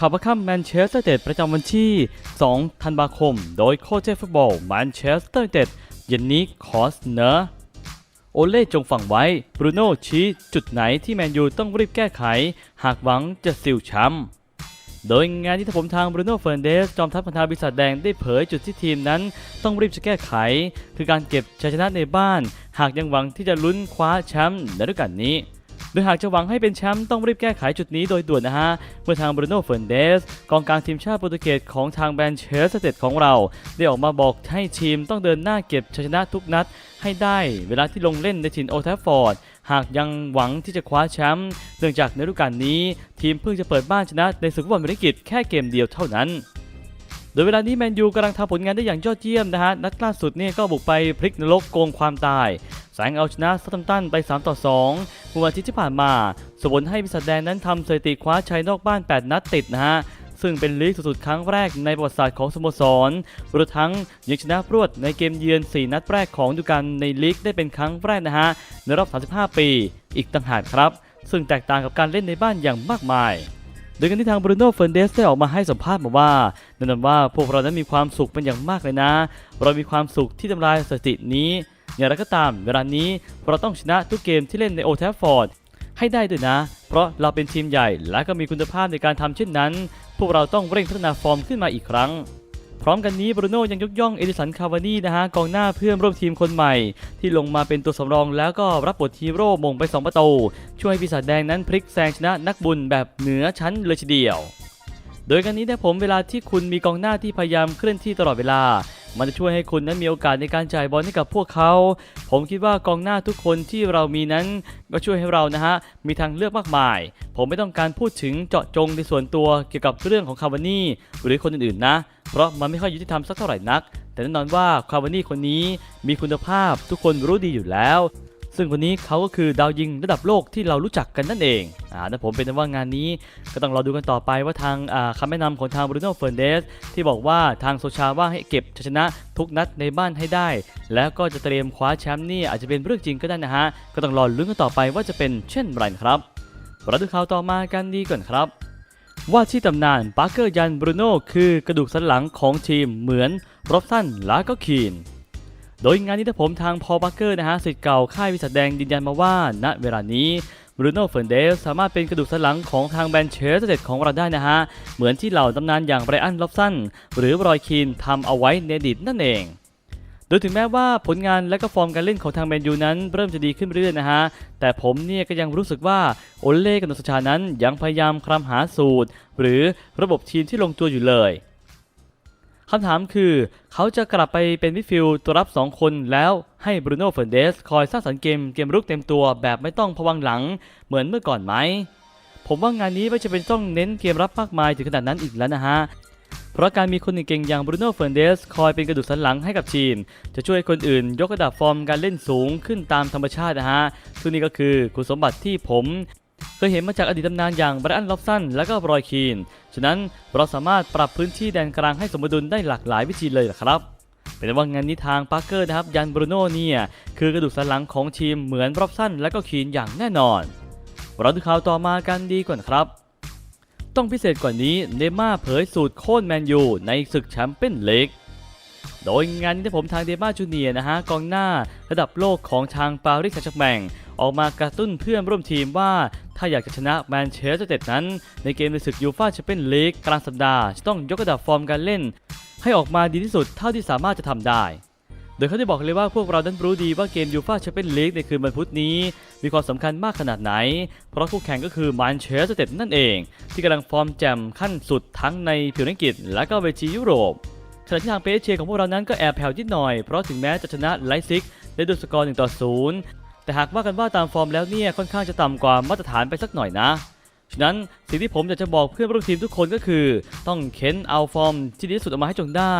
ข่าวประคำแมนเชสเตอร์เต็ดประจำวันที่ 2 ธันวาคม โดยโค้ชเจฟุตบอลแมนเชสเตอร์เต็ดเย็นนี้ขอเสนอโอเล่จงฝังไว้บรูโน่ชี้จุดไหนที่แมนยูต้องรีบแก้ไข หากหวังจะซิลแชมป์โดยงานที่ผมทางบรูโน่เฟ r ร์นเดส จอมทัพพันธาบิสัทแดงได้เผยจุดที่ทีมนั้นต้องรีบจะแก้ไข คือการเก็บชัยชนะในบ้าน หากยังหวังที่จะลุ้นคว้าแชมป์ในฤดูกาลนี้ ดยหากจะหวังให้เป็นแชมป์ต้องรีบแก้ไขจุดนี้โดยด่วนนะฮะ เมื่อทางบรูโน่เฟร์นเดสกองกลางทีมชาติโปรตุเกสของทางแบรนเชสเตดของเรา ได้ออกมาบอกให้ทีมต้องเดินหน้าเก็บชัยชนะทุกนัดให้ได้เวลาที่ลงเล่นในถิ่นโอเทฟฟอร์ดหากยังหวังที่จะคว้าแชมป์เนื่องจากในฤดูกาลนี้ ทีมเพิ่งจะเปิดบ้านชนะในศึกฟุตบอลเมริกิตแค่เกมเดียวเท่านั้นโดยเวลานี้แมนยูกำลังทำผลงานได้อย่างยอดเยี่ยมนะฮะ นัดล่าสุดเนี่ยก็บุกไปพลิกนรกโกงความตาย แสงเอาชนะซัตตัมตันไป 3 ต่อ2เมื่อวันทิตย์ที่ผ่านมาสมผลให้พิสัดแดงนั้นทำสถิติคว้าชัยนอกบ้าน 8 นัดติดนะฮะซึ่งเป็นลีกสุดๆครั้งแรกในประวัติศาสตร์ของสโมสรรวมทั้งยังชนะรวดในเกมเยือน 4 นัดแรกของดูกาลในลีกได้เป็นครั้งแรกนะฮะในรอบ 35 ปี อีกต่างหากครับ ซึ่งแตกต่างกับการเล่นในบ้านอย่างมากมาย โดยกันที่ทางบรูโน่เฟร์นเดสได้ออกมาให้สัมภาษณ์มาว่าแนะนำว่าพวกเรานั้นมีความสุขเป็นอย่างมากเลยนะ เรามีความสุขที่ทำลายสถิตินี้ อย่างไรก็ตามเวลานี้เราต้องชนะทุกเกมที่เล่นในโอแทฟฟอร์ดให้ได้ด้วยนะ เพราะเราเป็นทีมใหญ่และก็มีคุณภาพในการทำเช่นนั้น พวกเราต้องเร่งพัฒนาฟอร์มขึ้นมาอีกครั้ง พร้อมกันนี้บรูโน่ยังยกย่องเอดิสันคาวานี่นะฮะกองหน้าเพื่อนร่วมทีมคนใหม่ ที่ลงมาเป็นตัวสำรองแล้วก็รับบทฮีโร่มงไป 2 ประตู ช่วยปีศาจแดงนั้นพลิกแซงชนะนักบุญแบบเหนือชั้นเลยทีเดียว โดยการนี้นะผมเวลาที่คุณมีกองหน้าที่พยายามเคลื่อนที่ตลอดเวลา มันจะช่วยให้คุณนั้นมีโอกาสในการจ่ายบอลให้กับพวกเขา ผมคิดว่ากองหน้าทุกคนที่เรามีนั้น ก็ช่วยให้เรานะฮะมีทางเลือกมากมาย ผมไม่ต้องการพูดถึงเจาะจงในส่วนตัวเกี่ยวกับเรื่องของคาวานี่หรือคนอื่นๆนะ เพราะมันไม่ค่อยยุติธรรมสักเท่าไหร่นัก แต่แน่นอนว่าคาวานี่คนนี้มีคุณภาพทุกคนรู้ดีอยู่แล้ว ซึ่งคนนี้เขาก็คือดาวยิงระดับโลกที่เรารู้จักกันนั่นเองอ่าแต่ผมเป็นว่างานนี้ก็ต้องรอดูกันต่อไปว่าทางอ่าคำแนะนำของทางบรูโน่เฟ r ร์นเดสที่บอกว่าทางโซชาว่าให้เก็บชัยชนะทุกนัดในบ้านให้ได้ แล้วก็จะเตรียมคว้าแชมป์นี่อาจจะเป็นเรื่องจริงก็ได้นะฮะ ก็ต้องรอลุ้นกันต่อไปว่าจะเป็นเช่นไรครับเราดูข่าวต่อมากันดีก่อนครับว่าที่ตำนานปาร์เกอร์ยันบรูโน่คือกระดูกสันหลังของทีมเหมือนรอบสันและก็คีน โดยงานนี้ถ้าผมทางพอบัคเกอร์นะฮะสิทธิ์เก่าค่ายวิสัทแดงยืนยันมาว่า ณเวลานี้บรูโน่เฟ r ร์นเดสสามารถเป็นกระดูกสันหลังของทางแบนเชสเต็ดของเราได้นะฮะ เหมือนที่เหล่าตำนานอย่างไบรอัน ล็อบสัน หรือรอยคีนทำเอาไว้ในอดีตนั่นเอง โดยถึงแม้ว่าผลงานและก็ฟอร์มการเล่นของทางแมนยูนั้นเริ่มจะดีขึ้นเรื่อยๆนะฮะ แต่ผมเนี่ยก็ยังรู้สึกว่าโอเล่กับนสชานั้นยังพยายามคลำหาสูตร หรือระบบทีมที่ลงตัวอยู่เลย คำถามคือ เขาจะกลับไปเป็นมิดฟิลด์ตัวรับ 2 คนแล้วให้บรูโน่เฟ r ร์นเดสคอยสร้างสรรค์เกมเกมรุกเต็มตัวแบบไม่ต้องพะวังหลังเหมือนเมื่อก่อนไหม ผมว่างานนี้ไม่จะเป็นต้องเน้นเกมรับมากมายถึงขนาดนั้นอีกแล้วนะฮะ เพราะการมีคนเก่งอย่างบรูโน่เฟ r ร์นเดสคอยเป็นกระดูกสันหลังให้กับทีม จะช่วยคนอื่นยกระดับฟอร์มการเล่นสูงขึ้นตามธรรมชาตินะฮะซึ่งนี่ก็คือคุณสมบัติที่ผม เคยเห็นมาจากอดีตตำนานอย่างไบรอันล็อบสันและก็รอยคีน ฉะนั้นเราสามารถปรับพื้นที่แดนกลางให้สมดุลได้หลากหลายวิธีเลยละครับ เป็นว่างานนี้ทางปาร์เกอร์นะครับยันบรูโน่เนี่ยคือกระดูกสันหลังของทีมเหมือนร็อบสันและก็คีนอย่างแน่นอน เราดูข่าวต่อมากันดีก่อนครับต้องพิเศษกว่านี้เนม่าเผยสูตรโค่นแมนยูในศึกแชมเปี้ยนลีก โดยงานนี้ผมทางเดม่าจูเนียนะฮะกองหน้าระดับโลกของทางปารีสแซงต์แมงออกมากระตุ้นเพื่อนร่วมทีมว่า ถ้าอยากจะชนะแมนเชสเตอร์เต็ดนั้น ในเกมในศึกยูฟ่าแชมเปี้ยนลีกกลางสัปดาห์จะต้องยกระดับฟอร์มการเล่น ให้ออกมาดีที่สุดเท่าที่สามารถจะทำได้ โดยเขาได้บอกเลยว่าพวกเรานั้นรู้ดีว่าเกมยูฟ่าแชมเปี้ยนลีกในคืนวันพุธนี้ มีความสำคัญมากขนาดไหน เพราะคู่แข่งก็คือแมนเชสเตอร์เต็ดนั่นเอง ที่กำลังฟอร์มแจ่มขั้นสุดทั้งในผิวนักกิจและก็เวทียุโรปขณะที่ทางเปเชของพวกเรานั้นก็แอบแผ่วนิดหน่อยเพราะถึงแม้จะชนะไลฟ์ซิกได้ด้วยสกอร์1ต่อ0 แต่หากว่ากันว่าตามฟอร์มแล้วเนี่ยค่อนข้างจะต่ำกว่ามาตรฐานไปสักหน่อยนะฉะนั้นสิ่งที่ผมอยากจะบอกเพื่อนร่วมทีมทุกคนก็คือ ต้องเค้นเอาฟอร์มที่ดีที่สุดออกมาให้จงได้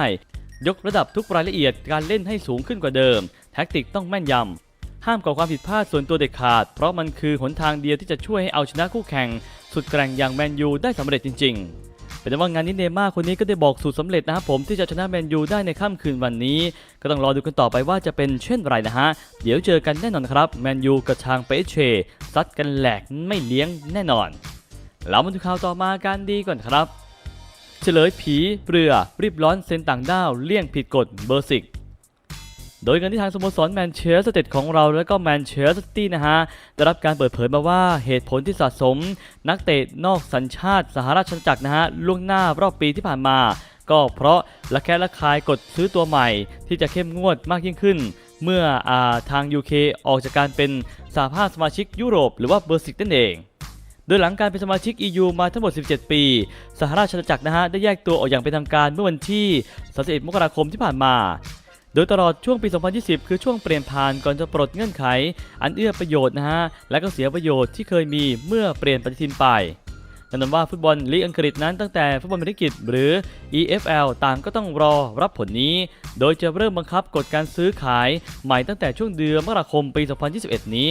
ยกระดับทุกรายละเอียดการเล่นให้สูงขึ้นกว่าเดิม แท็กติกต้องแม่นยำห้ามก่อความผิดพลาดส่วนตัวเด็ดขาด เพราะมันคือหนทางเดียวที่จะช่วยให้เอาชนะคู่แข่ง สุดแกร่งอย่างแมนยูได้สำเร็จจริง ๆ เป็นว่างานนี้เนม่าคนนี้ก็ได้บอกสูตรสำเร็จนะครับผมที่จะชนะแมนยูได้ในค่ำคืนวันนี้ ก็ต้องรอดูกันต่อไปว่าจะเป็นเช่นไรนะฮะ เดี๋ยวเจอกันแน่นอนครับแมนยูกับทางเปเชซัดกันแหลกไม่เลี้ยงแน่นอน เรามาดูข่าวต่อมากันดีก่อนครับ เฉลยผีเรือรีบร้อนเซนต่างด้าวเลี่ยงผิดกฎเบอร์สิก โดยการที่ทางสโมสรแมนเชสเตอร์เต็ดของเราและก็แมนเชสเตอร์ซิตี้นะฮะได้รับการเปิดเผยมาว่าเหตุผลที่สะสม นักเตะนอกสัญชาติสหราชอาณาจักรนะฮะล่วงหน้ารอบปีที่ผ่านมา ก็เพราะระแคะระคายกฎซื้อตัวใหม่ ที่จะเข้มงวดมากยิ่งขึ้น เมื่ออาทาง UK ออกจากการเป็นสหภาพสมาชิกยุโรป หรือว่าเบอร์สิกนั่นเองโดยหลังการเป็นสมาชิก EU มาทั้งหมด 17 ปี สหราชอาณาจักรนะฮะ ได้แยกตัวออกอย่างเป็นทางการเมื่อวันที่31มกราคมที่ผ่านมา โดยตลอดช่วงปี 2020 คือช่วงเปลี่ยนผ่านก่อนจะปลดเงื่อนไข อันเอื้อประโยชน์นะฮะ และก็เสียประโยชน์ที่เคยมีเมื่อเปลี่ยนปฏิทินไปนั่นหมาว่าฟุตบอลลีกอังกฤษนั้นตั้งแต่ฟุตบอลอังกฤษหรือ EFL ต่างก็ต้องรอรับผลนี้ โดยจะเริ่มบังคับกฎการซื้อขายใหม่ตั้งแต่ช่วงเดือนมกราคมปี 2021 นี้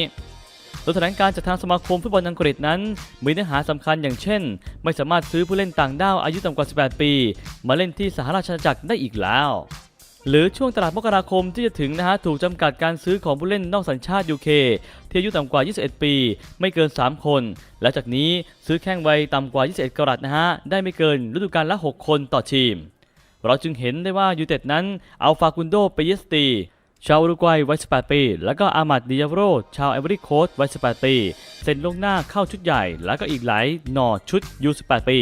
โดยแถลงการจากทางสมาคมฟุตบอลอังกฤษนั้น มีเนื้อหาสำคัญอย่างเช่น ไม่สามารถซื้อผู้เล่นต่างด้าวอายุต่ำกว่า 18 ปี มาเล่นที่สหราชอาณาจักรได้อีกแล้ว หรือช่วงตลาดมกราคมที่จะถึงนะฮะถูกจำกัดการซื้อของผู้เล่นนอกสัญชาติ UK ที่อายุต่ำกว่า 21 ปี ไม่เกิน 3 คน และจากนี้ซื้อแข้งวัยต่ำกว่า 21 กรัตนะฮะได้ไม่เกินฤดูกาลละ 6 คนต่อทีม เราจึงเห็นได้ว่ายูเต็ดนั้นเอาฟากุนโดเปเยสตีชาวอุรุกวัยวัย 18 ปี แล้วก็อามัดดิยาโรชาวไอวอรี่โคสต์วัย 18 ปี เซ็นลงหน้าเข้าชุดใหญ่ แล้วก็อีกหลายหน่อชุดยู18 ปี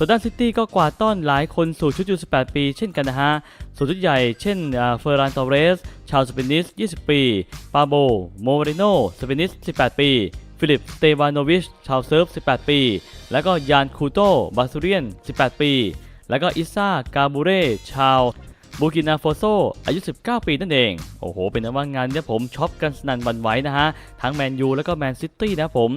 ส่วนด้านซิตี้ก็กวาดต้อนหลายคนสู่ชุดยู18 ปีเช่นกันนะฮะ ส่วนชุดใหญ่เช่นเฟอร์รานตอเรส ชาวสเปนิส 20 ปี ปาโบ โมเรโน สเปนิส 18 ปี ฟิลิป สเตวานโนวิช ชาวเซิร์ฟ 18 ปี แล้วก็ยานคูโต บาซูเรียน 18 ปี แล้วก็อิซ่า กาบูเร่ ชาวบูกินาโฟโซ อายุ 19 ปีนั่นเอง โอ้โห เป็นว่างานเนี่ยผมช็อปกันสนั่นวันไหวนะฮะ ทั้งแมนยูแล้วก็แมนซิตี้นะผม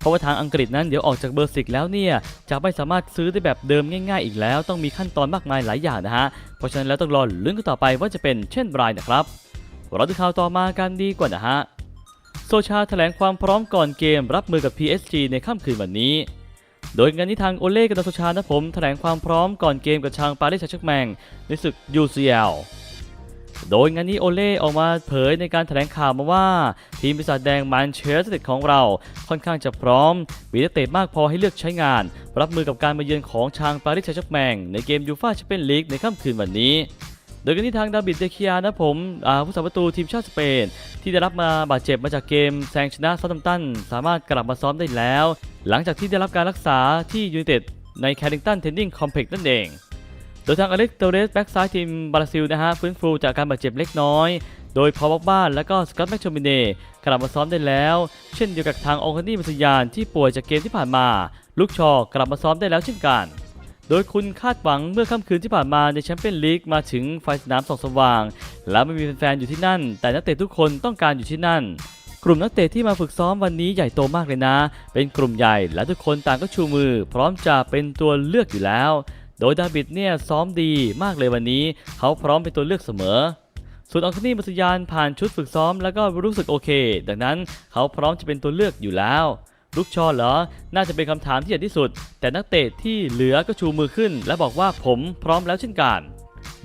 เพราะว่าทางอังกฤษนั้นเดี๋ยวออกจากเบอร์สิกแล้วเนี่ยจะไม่สามารถซื้อได้แบบเดิมง่ายๆ อีกแล้ว ต้องมีขั้นตอนมากมายหลายอย่างนะฮะเพราะฉะนั้นแล้วต้องรอลุ้นกันต่อไปว่าจะเป็นเช่นไรนะครับเราดูข่าวต่อมากันดีกว่านะฮะโซชาแถลงความพร้อมก่อนเกมรับมือกับ PSG ในค่ำคืนวันนี้โดยงานนี้ทางโอเล่กับโซชานะผมแถลงความพร้อมก่อนเกมกับทางปารีสแซงต์แชร์กแมงในศึก UCL โดยงานนี้โอเล่ออกมาเผยในการแถลงข่าวมาว่า ทีมปีศาจแดงแมนเชสเตอร์ของเราค่อนข้างจะพร้อม มีนักเตะมากพอให้เลือกใช้งาน รับมือกับการมาเยือนของทางปารีสแซงต์แชร์กแมงในเกมยูฟ่าแชมเปี้ยนลีกในค่ำคืนวันนี้โดยกันที่ทางดาบิดเดคิอานะผมผู้สาประตูทีมชาติสเปน ที่ได้รับมาบาดเจ็บมาจากเกมแซงชนะซาตัมตัน สามารถกลับมาซ้อมได้แล้ว หลังจากที่ได้รับการรักษาที่ยูนเต็ดในแคริงตันเทนนิงคอมเพล็กซ์นั่นเอง โดยทางอเล็กเตเรสแบ็กซ้ายทีมบราซิลนะฮะฟื้นฟูจากการบาดเจ็บเล็กน้อย โดยพอบอกบ้านและก็สกอตแมคโชมิเน่กลับมาซ้อมได้แล้ว เช่นเดียวกับทางองคานี่มัสยานที่ป่วยจากเกมที่ผ่านมา ลูกชอกลับมาซ้อมได้แล้วเช่นกัน โดยคุณคาดหวังเมื่อค่ำคืนที่ผ่านมาในแชมเปี้ยนลีกมาถึงไฟสนามส่องสว่าง และไม่มีแฟนๆอยู่ที่นั่น แต่นักเตะทุกคนต้องการอยู่ที่นั่นกลุ่มนักเตะที่มาฝึกซ้อมวันนี้ใหญ่โตมากเลยนะ เป็นกลุ่มใหญ่และทุกคนต่างก็ชูมือ พร้อมจะเป็นตัวเลือกอยู่แล้ว โดยดาบิดเนี่ยซ้อมดีมากเลยวันนี้ เขาพร้อมเป็นตัวเลือกเสมอ ส่วนอองคานี่มัสยานผ่านชุดฝึกซ้อมแล้วก็รู้สึกโอเค ดังนั้นเขาพร้อมจะเป็นตัวเลือกอยู่แล้วลูกชอเหรอ น่าจะเป็นคำถามที่ใหญ่ที่สุด แต่นักเตะที่เหลือก็ชูมือขึ้น และบอกว่าผมพร้อมแล้วเช่นกัน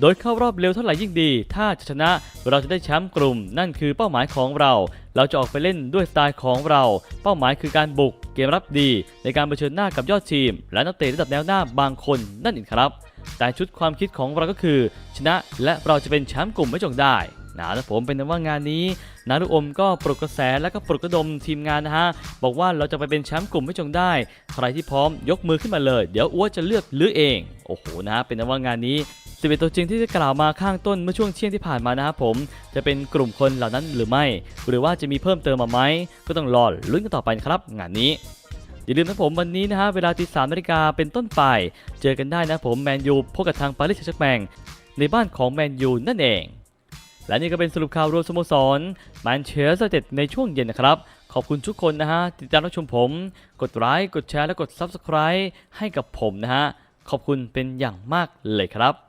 โดยเข้ารอบเร็วเท่าไหร่ยิ่งดี ถ้าจะชนะเราจะได้แชมป์กลุ่ม นั่นคือเป้าหมายของเรา เราจะออกไปเล่นด้วยสไตล์ของเรา เป้าหมายคือการบุก เกมรับดีในการเผชิญหน้ากับยอดทีม และนักเตะระดับแนวหน้าบางคนนั่นเองครับ แต่ชุดความคิดของเราก็คือ ชนะและเราจะเป็นแชมป์กลุ่มไม่จงได้นะแต่ผมเป็นว่างานนี้นารุอมก็ปลุกกระแสและก็ปลุกระดมทีมงานนะฮะ บอกว่าเราจะไปเป็นแชมป์กลุ่มไม่จงได้ ใครที่พร้อมยกมือขึ้นมาเลย เดี๋ยวอ้วจะเลือกลือเอง โอ้โหนะฮะเป็นว่างานนี้ สิบเอ็ดตัวจริงที่จะกล่าวมาข้างต้นเมื่อช่วงเที่ยงที่ผ่านมานะครับผมจะเป็นกลุ่มคนเหล่านั้นหรือไม่ หรือว่าจะมีเพิ่มเติมมาไหมก็ต้องรอลุ้นกันต่อไปครับ งานนี้อย่าลืมนะผมวันนี้นะฮะเวลาตีสามนาฬิกาเป็นต้นไป เจอกันได้นะผมแมนยูพบกับทางปารีสแซงต์แมงในบ้านของแมนยูนั่นเอง และนี่ก็เป็นสรุปข่าวรวมสโมสรแมนเชสเตอร์เต็ดในช่วงเย็นนะครับ ขอบคุณทุกคนนะฮะติดตามรับชมผม กดไลค์กดแชร์และกด Subscribe ให้กับผมนะฮะขอบคุณเป็นอย่างมากเลยครับ